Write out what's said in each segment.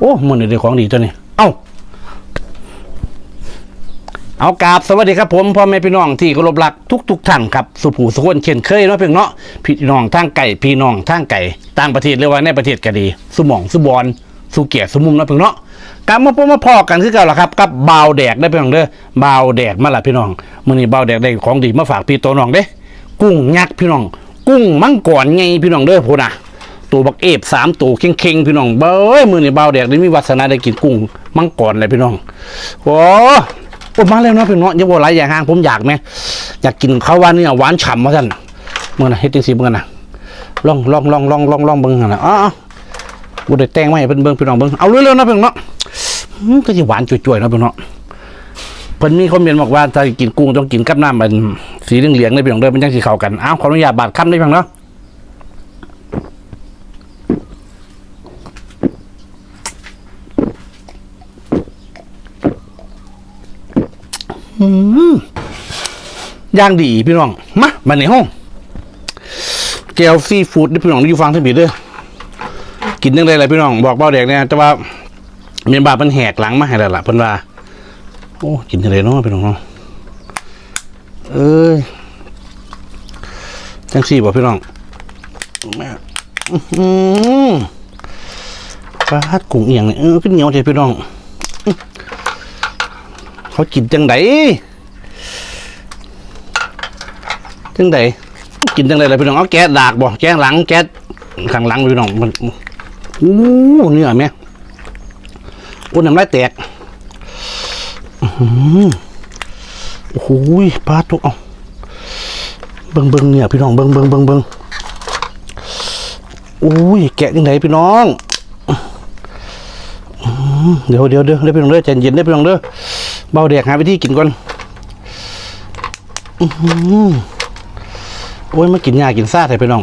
โอ้มันนี่ของดีตัวนี้ เอ้า เอากราบสวัสดีครับผมพ่อแม่พี่น้องที่เคารพรักทุกทุกๆท่านครับสุภูสุขวนเช่นเคยเนาะเพียงเนาะพี่น้องทางไก่พี่น้องทางไก่ต่างประเทศหรือว่าในประเทศก็ดีสุหมองสุบอนสุเกียรติสุมุมเนาะเพียงเนาะกลับมาพบมาพ่อกันคือเก่าละครับกับบาวแดกได้เพียงเด้อบาวแดกมาละพี่น้องมือนี้บาวแดกได้ของดีมาฝากพี่ตัวน้องเด้ กุ้งยักษ์พี่น้อง กุ้งมังกรไงพี่น้องเด้อพูดนะ ตัวบักเอฟสามตัวเข่งๆพี่น้องเบ้ยมือนี่เบาแดกได้มีวาสนาได้กินกุ้งมังกรเลยพี่น้องโอ้โอ้มาแล้วเนาะพี่น้องอย่าบอกหลายอย่างห่างผมอยากไหมอยากกินข้าวหวานนี่หวานฉ่ำมาสั่นเมื่อน่ะเฮ็ดจังซี่เมื่อน่ะลองลองลองลองลองลองเบิ่งหั่นน่ะอ๋อกูได้แต่งไว้เพิ่นเบิ่งพี่น้องเบิ่งเอาเร็วๆนะพี่น้องก็สิหวานจ่ยๆนะพี่น้องเพิ่นมีคอมเมนต์บอกว่าถ้ากินกุ้งต้องกินกับน้ำมันสีเหลืองๆเลยพี่น้องเด้อมันจังสิเข้ากันอ้าวขออนุญาตบาดคำได้พี่น้องเนาะ ย่างดีพี่น้อง มามาในห้องแก้วซีฟู้ดพี่น้องอยู่ฟังทั้งปีเด้อกินยังไงล่ะพี่น้อง บอกเบาเด็กเนี่ยแต่ว่าเมียนบาเป็นแหกหลังมาให้แล้วล่ะเพิ่นว่าโอ้กินยังไงเนาะพี่น้องเนาะเอ้ยจังสี่บ่พี่น้องแม่ปลาดกุ้งเอียงเนี่ยเออขึ้นเหนียวใจพี่น้อง เขากินจังไดจังไดกินจังไดเลยพี่น้องเอาแก๊สดากบ่แก๊สหลังแก๊สข้างหลังพี่น้องมันอู้เนื้อแม่โอ้นน้ำลายแตกโอ้โหปลาตุกเอาเบิ่งเบิ่งเนี่ยพี่น้องเบิ่งเบิ่งเบิ่งเบิ่งโอ้ยแกะจังไดพี่น้องเดี๋ยวเดี๋ยวเดี๋ยวเดี๋ยวพี่น้องเด้อใจเย็นเด้อพี่น้องเด้อ เบาแดกหาวิธีกินก่อนอือหือโอ้ยมากินยากินซาไทยพี่น้อง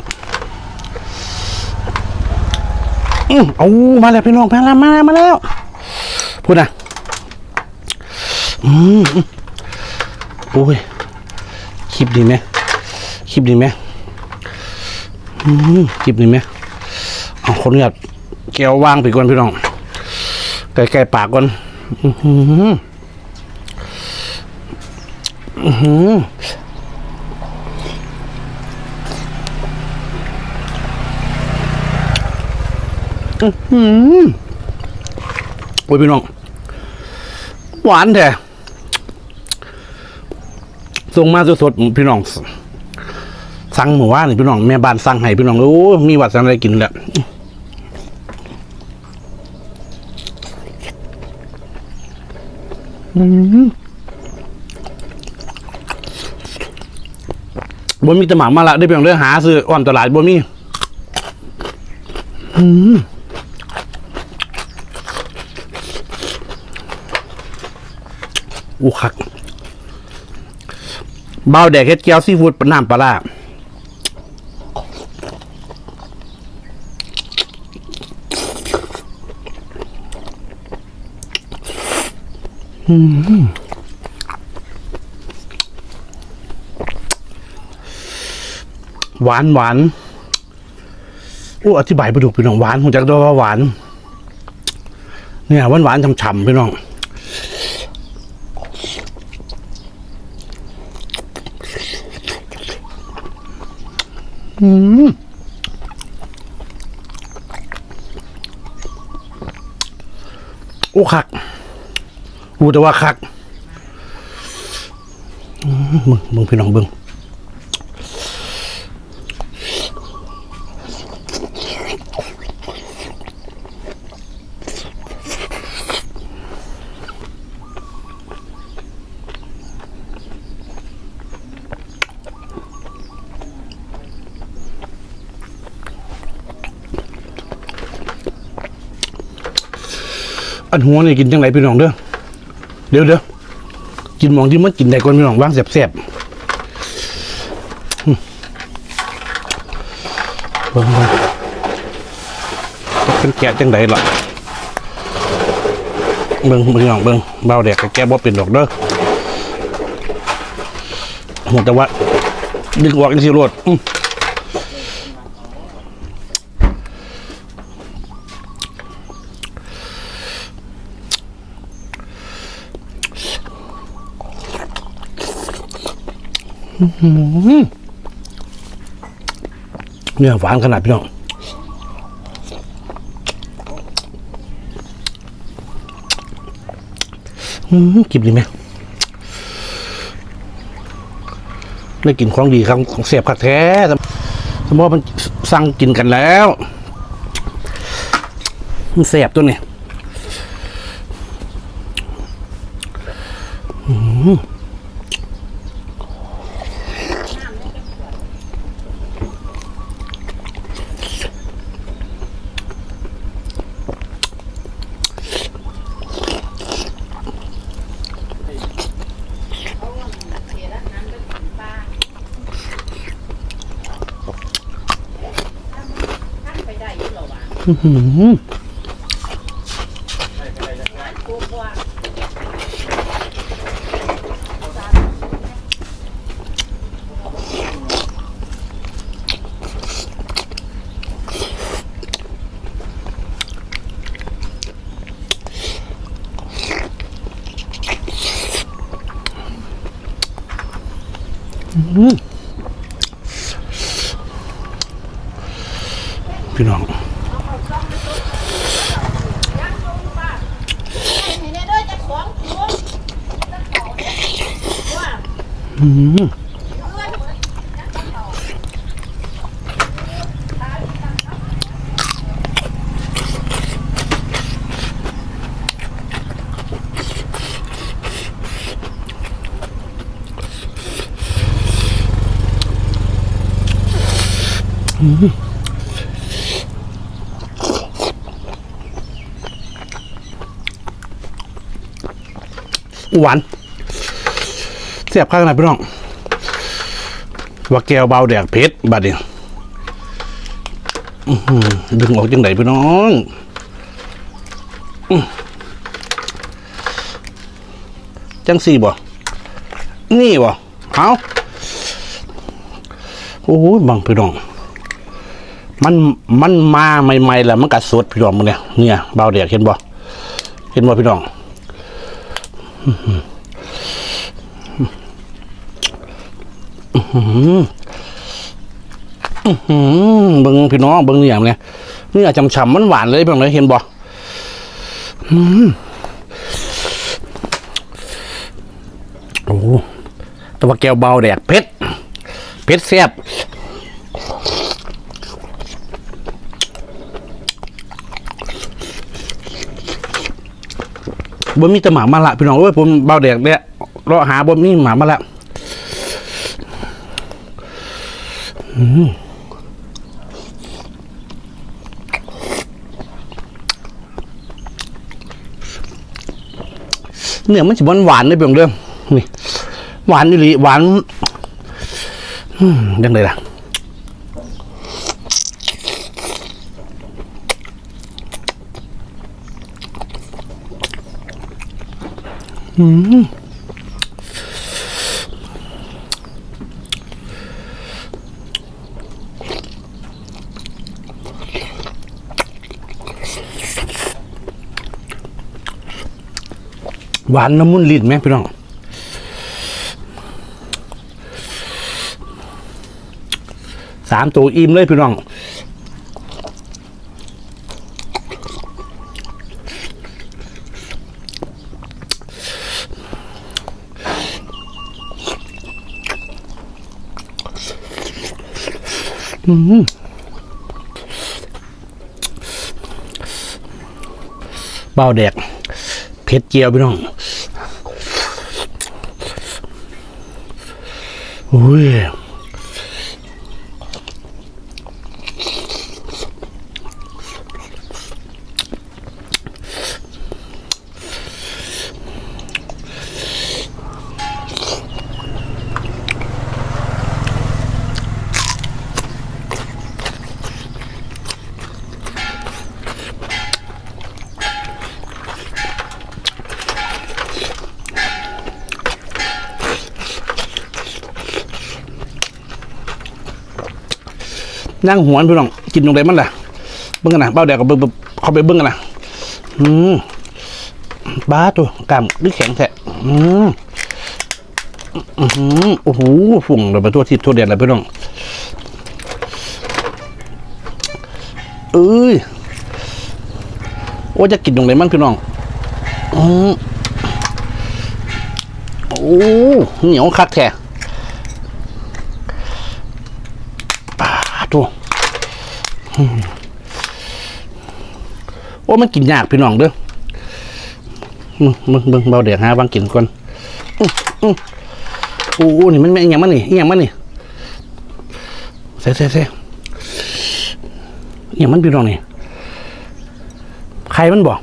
อือเอามาแล้วพี่น้องมาแล้วมาแล้วมาแล้วพูดนะอืมอืมโอ้ยคลิปดีไหมคลิปดีไหมอืมคลิปดีไหมเอาคนนี้แก้วว่างไปก่อนพี่น้องใกล้ๆปากก่อน อือ อือหือโอ้ยพี่น้อง หวานแท้ส่งมาสดๆพี่น้อง สั่งหมูว่านี่พี่น้องแม่บ้านสั่งให้พี่น้องโอ้ยมีวัดสั่งอะไรกินแหละอืม บนมีแตหมากมาละได้เพียงเรื่องหาซื้ออ่อนตลาดบนมีอู้คักเบาแดกเฮ็ดแก้วซีฟู้ดปน้ำปลาร้าอืม หวานหวานอู้อธิบายไปดูพี่น้องหวานผมจักด้วยว่าหวาน เนี่ยหวานหวานฉ่ำๆพี่น้องโอ้คักอู้แต่ว่าคักมึงมึงพี่น้องเบิ้ง อันหัวนี่กินจังไรพี่น้องเด้อเดี๋ยวเดี๋ยวกินมองที่มันกินได้ก่อนพี่น้องว่างแสบๆเบิ่งเบิ่งจะเป็นแกะจังไรล่ะเบิ่งพี่น้องเบิ่งเบาแดกกับแกะบ่เป็นดอกเด้อแต่ว่าดึงออกจังซี่โลดอืมอื้ เนี่ยหวานขนาดพี่น้องกินดีไหมได้กินของดีครับของเสียบขัดแท้สมมติว่ามันสั่งกินกันแล้ว มันเสียบตัวเนี่ย ไปได้อยี่หรอวะ อื้อหือ กูกว่า พี่น้อง เห็นได้ด้วยจะของกูว่า อื้อ หวาน สียบข้างในพี่น้องว่าแก้วเบาแดกเพชรบัดเนี่ยดึงออกจังไหนพี่น้องจังสี่บ่ นี่บ่เอาโอ้ยบังพี่น้อง มันมันมาใหม่ๆแล้วมันกัดสดพี่น้องมึงเนี่ยเนี่ยเบาแดกเห็นบ่เห็นบ่พี่น้อง อืม เบิ้งพี่น้องเบิ้งเนี่ยเนี่ยนี่อาจำฉ่ำมันหวานเลยพี่น้องเลยเห็นบ่โอ้แตัวาแก้วเบาแดกเพชรเพชรแซ่บบ่มีแต่หมามาละพี่น้องเอ้ยผมเบาแดกเนี่ยเราหาบ่มีหมามาละ เนื้อมันจะหวานหวานๆเลยพี่น้องเด้อนี่หวานนี่หลีหวานยังไงล่ะอืม หวานน้ำมุนลิ้นไหมพี่น้องสามตัวอิ่มเลยพี่น้องอืมเบาแดกเผ็ดเจียวพี่น้อง อุ้ ยนั่งหัวนพี่น้องกินตรงไหนมันล่ะเบิ้งกันนะเบ้าแดกกับเบิ้งเขาไปเบิ้งกันนะอืมบ้าตัวกล้ามนี่แข็งแท้อืมอือหือโอ้โหฝุ่งเลยไปทั่วทิศทั่วแดนเลยพี่น้องเอ้ยโอ้จะกินตรงไหนมั่งพี่น้องอืมโอ้เหนียวคักแท้ปาตัวอืม โอ้มันกินยากพี่น้องเด้อมึงมึงมึงเบาเดี๋ยวหาบางกินก่อนโอ้โหนี่มันไม่หย่างมันนี่หย่างมันนี่เซ่เซ่เซ่อหย่างมันพี่น้องนี่ใครมันบอก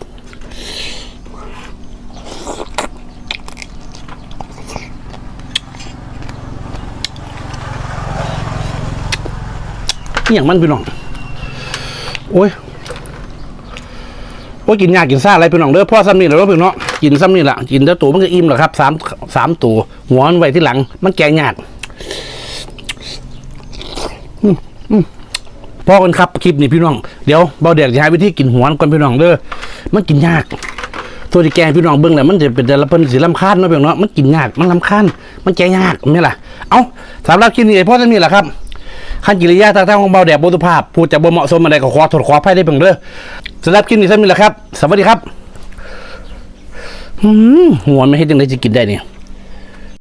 อหย่างมันพี่น้อง โอ้ยโอ้ยกินยากกินซ่าอะไรพี่น้องเด้อพ่อซ้ำนี่แหล้วพี่น้องกินซ้ำนี่แหละกินแล้วตัวมันก็อิ่มหละครับสามสามตัวหัวมันไว้ที่หลัง มันแกงยากอืมอืมพอกันครับคลิปนี้พี่น้องเดี๋ยวเบาเด็กจะหาวิธีกินหัวก่อนพี่น้องเด้อมันกินยากตัวที่แกงพี่น้องเบิ้งแหละมันจะเป็นแต่ละเพิ่นสีลำคาญเนาะพี่น้องเนาะมันกินยากมันลำคาญมันแกงยากไม่ล่ะ เอ้าสำหรับคลิปนี้ไอ้พ่อจะมีแหละครับ ขั้นกิริยาทางทางของเบาแดดบุตุภาพพูดจะบ่เหมาะสมอะไรก็ขอถดขออภัยได้เพิ่งเด้อสำหรับคลิปนี้ท่านมีแหละครับ สวัสดีครับอืมหัวไม่ให้ยังไงจะกินได้เนี่ย